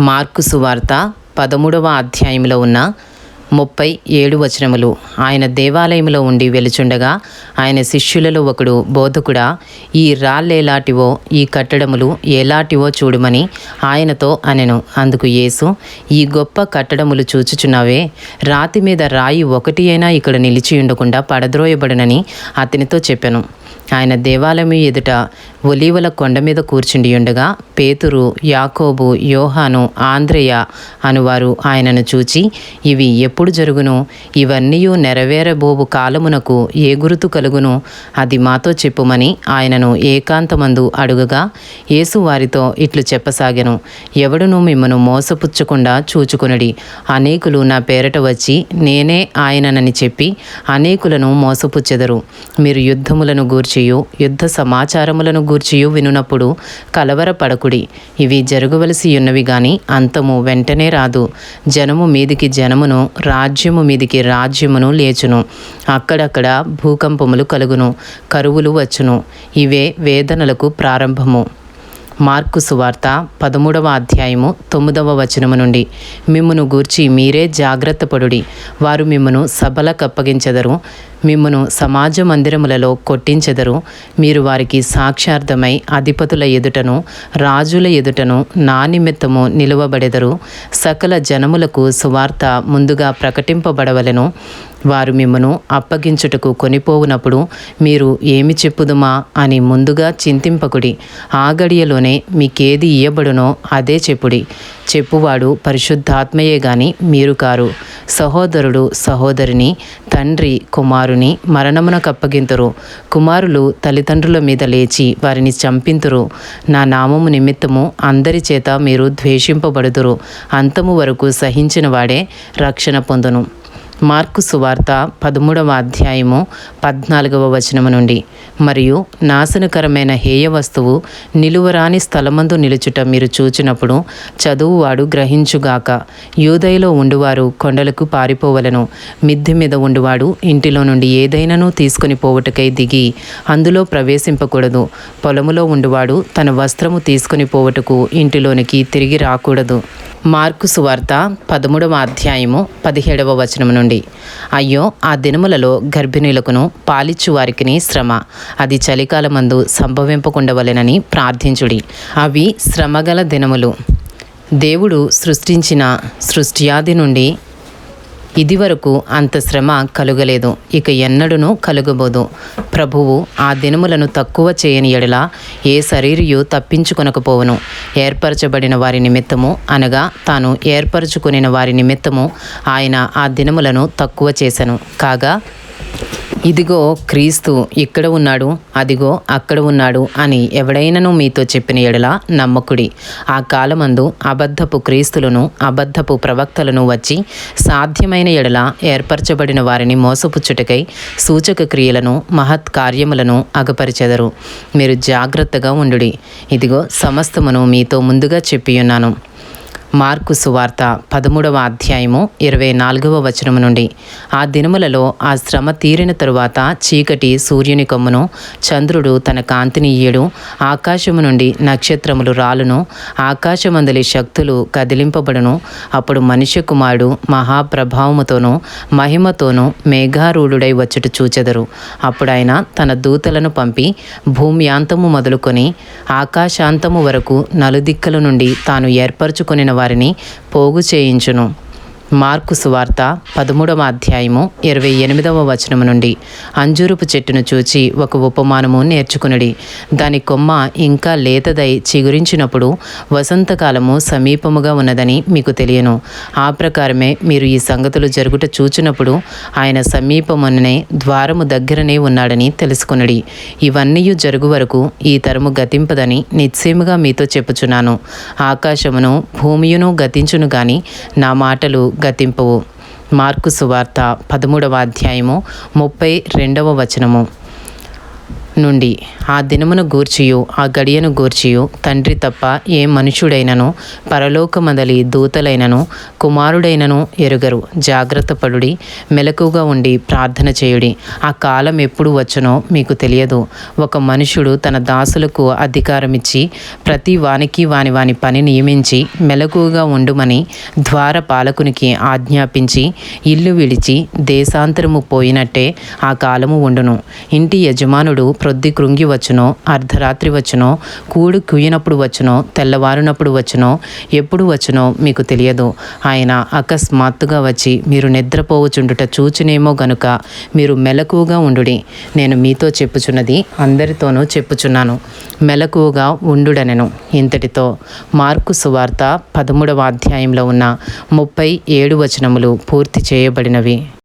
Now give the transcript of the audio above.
Mark సువార్త పదమూడవ అధ్యాయంలో ఉన్న ముప్పై ఏడు వచనములు. ఆయన దేవాలయంలో ఉండి వెలుచుండగా ఆయన శిష్యులలో ఒకడు బోధకుడా ఈ రాళ్ళేలాటివో ఈ కట్టడములు ఎలాటివో చూడమని ఆయనతో అనెను. అందుకు యేసు ఈ గొప్ప కట్టడములు చూచుచున్నావే. రాతి మీద రాయి ఒకటి అయినా ఇక్కడ నిలిచి ఉండకుండా పడద్రోయబడునని అతనితో చెప్పాను. ఆయన దేవాలయం ఎదుట ఒలీవల కొండ మీద కూర్చుండి ఉండగా పేతురు యాకోబు యోహాను ఆంద్రేయ అనువారు ఆయనను చూచి ఇవి ఎప్పుడు జరుగును? ఇవన్నీ నెరవేరబోవు కాలమునకు ఏ గురుతు కలుగును? అది మాతో చెప్పుమని ఆయనను ఏకాంతమందు అడుగగా యేసు వారితో ఇట్లు చెప్పసాగెను. ఎవడును మిమ్మను మోసపుచ్చకుండా చూచుకొనడి. అనేకులు నా పేరట వచ్చి నేనే ఆయననని చెప్పి అనేకులను మోసపుచ్చెదరు. మీరు యుద్ధములను గూర్చియు యుద్ధ సమాచారములను గూర్చియు వినునప్పుడు కలవరపడకుడి. ఇవి జరగవలసి ఉన్నవి గాని అంతము వెంటనే రాదు. జనము మీదికి జనమును రాజ్యము మీదికి రాజ్యమును లేచును. అక్కడక్కడ భూకంపములు కలుగును కరువులు వచ్చును. ఇవే వేదనలకు ప్రారంభము. మార్కు సువార్త పదమూడవ అధ్యాయము తొమ్మిదవ వచనము నుండి. మిమ్మును గూర్చి మీరే జాగ్రత్త పడుడి వారు మిమ్మను సభలకు అప్పగించెదరు. మిమ్మను సమాజ మందిరములలో కొట్టించెదరు. మీరు వారికి సాక్షార్థమై అధిపతుల ఎదుటను రాజుల ఎదుటను నా నిమిత్తము నిలువబడెదరు. సకల జనములకు సువార్త ముందుగా ప్రకటింపబడవలెను. వారు మిమ్మను అప్పగించుటకు కొనిపోవునప్పుడు మీరు ఏమి చెప్పుదుమా అని ముందుగా చింతింపకుడి. ఆ గడియలోనే మీకేది ఇయ్యబడునో అదే చెప్పుడి. చెప్పువాడు పరిశుద్ధాత్మయే గాని మీరు కారు. సహోదరుడు సహోదరిని తండ్రి కుమారుని మరణమునకు అప్పగింతురు కుమారులు తల్లిదండ్రుల మీద లేచి వారిని చంపింతురు. నా నామము నిమిత్తము అందరి చేత మీరు ద్వేషింపబడుదురు. అంతము వరకు సహించిన వాడే రక్షణ పొందును. మార్కు సువార్త పదమూడవ అధ్యాయము పద్నాలుగవ వచనము నుండి. మరియు నాశనకరమైన హేయ వస్తువు నిలువరాని స్థలమందు నిలుచుట మీరు చూచినప్పుడు చదువువాడు గ్రహించుగాక యూదయలో ఉండువారు కొండలకు పారిపోవలను. మిద్దె మీద ఉండువాడు ఇంటిలో నుండి ఏదైనాను తీసుకుని పోవుటకై దిగి అందులో ప్రవేశింపకూడదు. పొలములో ఉండువాడు తన వస్త్రము తీసుకుని పోవుటకు ఇంటిలోనికి తిరిగి రాకూడదు. మార్కు సువార్త పదమూడవ అధ్యాయము పదిహేడవ వచనం నుండి. అయ్యో ఆ దినములలో గర్భిణీలకును పాలిచ్చు వారికిని శ్రమ. అది చలికాలమందు సంభవింపకుండవలెనని ప్రార్థించుడి. అవి శ్రమగల దినములు. దేవుడు సృష్టించిన సృష్ట్యాది నుండి ఇదివరకు అంత శ్రమ కలుగలేదు. ఇక ఎన్నడూను కలుగబోదు. ప్రభువు ఆ దినములను తక్కువ చేయని ఎడల ఏ శరీరయు తప్పించుకొనకపోవును. ఏర్పరచబడిన వారి నిమిత్తము అనగా తాను ఏర్పరచుకుని వారి నిమిత్తము ఆయన ఆ దినములను తక్కువ చేశను కాగా ఇదిగో క్రీస్తు ఇక్కడ ఉన్నాడు అదిగో అక్కడ ఉన్నాడు అని ఎవడైనను మీతో చెప్పిన ఎడల నమ్మకుడి. ఆ కాలమందు అబద్ధపు క్రీస్తులను అబద్ధపు ప్రవక్తలను వచ్చి సాధ్యమైన ఎడల ఏర్పరచబడిన వారిని మోసపుచ్చుటకై సూచక క్రియలను మహత్ కార్యములను అగపరిచెదరు. మీరు జాగ్రత్తగా ఉండుడి. ఇదిగో సమస్తమును మీతో ముందుగా చెప్పియున్నాను. మార్కు సువార్త పదమూడవ అధ్యాయము ఇరవై నాలుగవ వచనము నుండి. ఆ దినములలో ఆ శ్రమ తీరిన తరువాత చీకటి సూర్యుని కొమ్మును చంద్రుడు తన కాంతిని ఇయ్యడు ఆకాశము నుండి నక్షత్రములు రాలును ఆకాశమందలి శక్తులు కదిలింపబడును. అప్పుడు మనిషి కుమారుడు మహాప్రభావముతోనూ మహిమతోనూ మేఘారూఢుడై వచ్చుట చూచెదరు. అప్పుడు ఆయన తన దూతలను పంపి భూమ్యాంతము మొదలుకొని ఆకాశాంతము వరకు నలుదిక్కల నుండి తాను ఏర్పరచుకొనిన వారిని పోగు చేయించును. మార్కు సువార్త పదమూడవ అధ్యాయము ఇరవై ఎనిమిదవ వచనము నుండి. అంజూరుపు చెట్టును చూచి ఒక ఉపమానము నేర్చుకునుడి. దాని కొమ్మ ఇంకా లేతదై చిగురించినప్పుడు వసంతకాలము సమీపముగా ఉన్నదని మీకు తెలియను. ఆ ప్రకారమే మీరు ఈ సంగతులు జరుగుట చూచినప్పుడు ఆయన సమీపముననే ద్వారము దగ్గరనే ఉన్నాడని తెలుసుకునుడి. ఇవన్నీ జరుగు వరకు ఈ తరము గతింపదని నిశ్చయముగా మీతో చెప్పుచున్నాను. ఆకాశమును భూమియును గతించును గాని నా మాటలు గతింపవు. మార్కు సువార్త పదమూడవ అధ్యాయము ముప్పై రెండవ వచనము. నుండి ఆ దినమును గూర్చియు ఆ గడియను గూర్చియు. తండ్రి తప్ప ఏ మనుషుడైనను పరలోకమందలి దూతలైనను కుమారుడైనను ఎరుగరు. జాగ్రత్త పడుడి మెలకుగా ఉండి ప్రార్థన చేయుడి. ఆ కాలం ఎప్పుడు వచ్చనో మీకు తెలియదు. ఒక మనుషుడు తన దాసులకు అధికారమిచ్చి ప్రతి వానికి వాని వాని పని నియమించి మెలకుగా ఉండుమని ద్వార పాలకునికి ఆజ్ఞాపించి ఇల్లు విడిచి దేశాంతరము పోయినట్టే ఆ కాలము ఉండును. ఇంటి యజమానుడు ప్రొద్ది కృంగి వచ్చునో అర్ధరాత్రి వచ్చునో కూడు కుయ్యినప్పుడు వచ్చునో తెల్లవారునప్పుడు వచ్చునో ఎప్పుడు వచ్చునో మీకు తెలియదు. ఆయన అకస్మాత్తుగా వచ్చి మీరు నిద్రపోవచుండుట చూచునేమో గనుక మీరు మెలకువగా ఉండుడి. నేను మీతో చెప్పుచున్నది అందరితోనూ చెప్పుచున్నాను. మెలకువగా ఉండుడనెను. ఇంతటితో మార్కు సువార్త పదమూడవ అధ్యాయంలో ఉన్న ముప్పై ఏడు వచనములు పూర్తి చేయబడినవి.